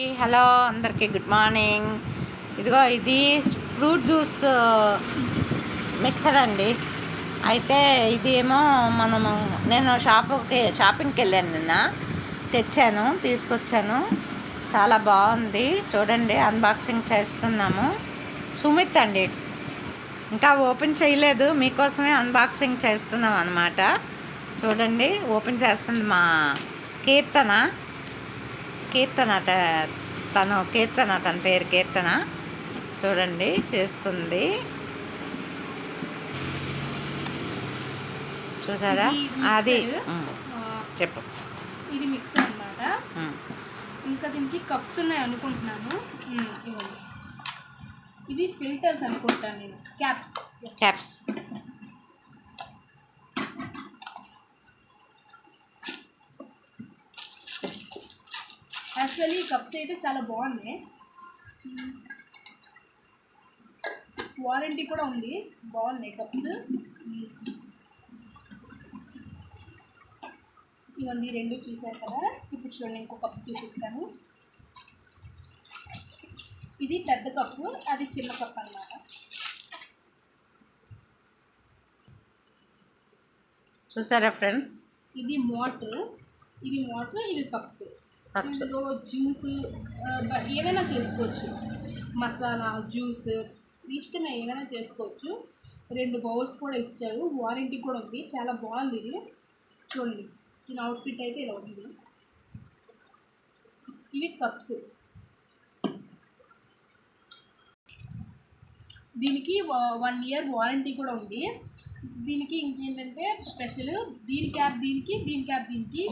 Hello అందరికీ good morning. ఇదిగో ఇది ఫ్రూట్ జ్యూస్ మిక్సర్ అండి. అయితే ఇది ఏమో మనము నేను షాపుకి షాపింగ్కి వెళ్ళాను నిన్న. తెచ్చాను తీసుకొచ్చాను. చాలా బాగుంది. చూడండి అన్బాక్సింగ్ చేస్తున్నాము. సుమిత్ అండి. ఇంకా ఓపెన్ చేయలేదు మీకోసమే అన్బాక్సింగ్ చేస్తున్నాం అనమాట చూడండి ఓపెన్ చేస్తుంది మా కీర్తన. కీర్తన తను కీర్తన తన పేరు కీర్తన. చూడండి చేస్తుంది. చూసారా? అది. చెప్పు. ఇది మిక్సర్ అన్నమాట. ఉమ్, ఇంకా దీనికి కప్స్ ఉన్నాయి అనుకుంటున్నాను. ఇవి ఫిల్టర్స్ అనుకుంటాను నేను. క్యాప్స్ క్యాప్స్ యాక్చువల్లీ కప్స్ అయితే చాలా బాగున్నాయి. వారంటీ కూడా ఉంది. బాగున్నాయి కప్స్. ఇవన్నీ రెండు చూసారు కదా? ఇప్పుడు చూడండి ఇంకో కప్ చూపిస్తాను. ఇది పెద్ద కప్పు అది చిన్న కప్ అన్నమాట. చూసారా ఫ్రెండ్స్? ఇది మోటర్. ఇది మోటర్ కప్స్ కప్స్. ఇందులో జ్యూస్ ఏమైనా చేసుకోవచ్చు. మసాలా జ్యూస్ ఇష్టమే ఏమైనా చేసుకోవచ్చు. రెండు బౌల్స్ కూడా ఇచ్చాడు వారంటీ కూడా ఉంది. చాలా బాగుంది ఇది. చూడండి. దీని అవుట్ఫిట్ అయితే ఇలా ఉంది. ఇవి కప్స్. దీనికి వన్ ఇయర్ వారంటీ కూడా ఉంది. దీనికి ఇంకేంటంటే స్పెషల్ దీని క్యాప్ దీనికి దీని క్యాప్ దీనికి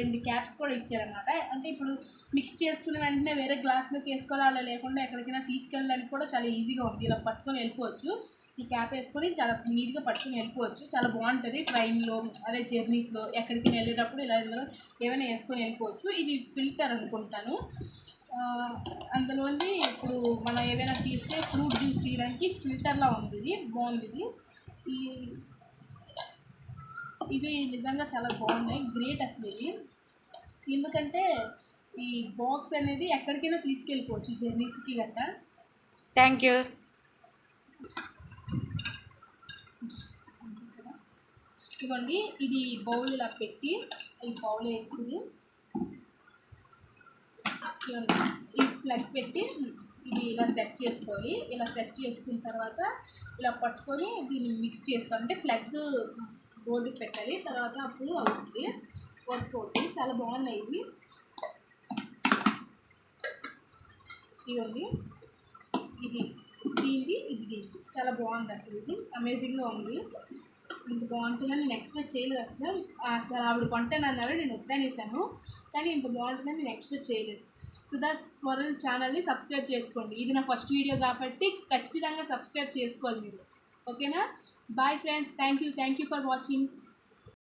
రెండు క్యాప్స్ కూడా ఇచ్చారనమాట అంటే ఇప్పుడు మిక్స్ చేసుకునే వెంటనే వేరే గ్లాస్లోకి వేసుకోవాలి అలా లేకుండా ఎక్కడికైనా తీసుకెళ్ళడానికి కూడా చాలా ఈజీగా ఉంది. ఇలా పట్టుకొని వెళ్ళిపోవచ్చు. ఈ క్యాప్ వేసుకొని చాలా నీట్గా పట్టుకొని వెళ్ళిపోవచ్చు. చాలా బాగుంటుంది. ట్రైన్లో అదే జర్నీస్లో ఎక్కడికి వెళ్ళేటప్పుడు ఇలా ఇందులో ఏమైనా వేసుకొని వెళ్ళిపోవచ్చు. ఇది ఫిల్టర్ అనుకుంటాను. అందులోని ఇప్పుడు మనం ఏమైనా తీస్తే ఫ్రూట్ జ్యూస్ తీయడానికి ఫిల్టర్లా ఉంది ఇది. బాగుంది ఇది. ఈ ఇవి నిజంగా చాలా బాగున్నాయి. గ్రేట్ అసలు ఇవి. ఎందుకంటే ఈ బాక్స్ అనేది ఎక్కడికైనా తీసుకెళ్ళిపోవచ్చు జర్నీస్కి గట్రా థ్యాంక్ యూ ఇదిగోండి ఇది బౌల్ ఇలా పెట్టి ఈ బౌల్ వేసుకుని ఈ ప్లగ్ పెట్టి ఇది ఇలా సెట్ చేసుకోవాలి ఇలా సెట్ చేసుకున్న తర్వాత ఇలా పట్టుకొని దీన్ని మిక్స్ చేసుకోవాలి. అంటే ఫ్లగ్ బోర్డుకి పెట్టాలి. తర్వాత అప్పుడు అవుతుంది. వర్క్ అవుతుంది. చాలా బాగున్నాయి ఇవి. ఇదిగోండి. ఇది దీనిది ఇది దీనిది. చాలా బాగుంది అసలు ఇది. అమేజింగ్గా ఉంది. ఇంత బాగుంటుందని నేను ఎక్స్పెక్ట్ చేయలేదు అసలు. అసలు ఆవిడ కొంటానన్నారు నేను వద్దనేసాను. కానీ ఇంత బాగుంటుందని నేను ఎక్స్పెక్ట్ చేయలేదు. సుధాస్ మొరల్ ఛానల్ని సబ్స్క్రైబ్ చేసుకోండి. ఇది నా ఫస్ట్ వీడియో కాబట్టి ఖచ్చితంగా సబ్స్క్రైబ్ చేసుకోవాలి మీరు. ఓకేనా? Bye friends thank you thank you for watching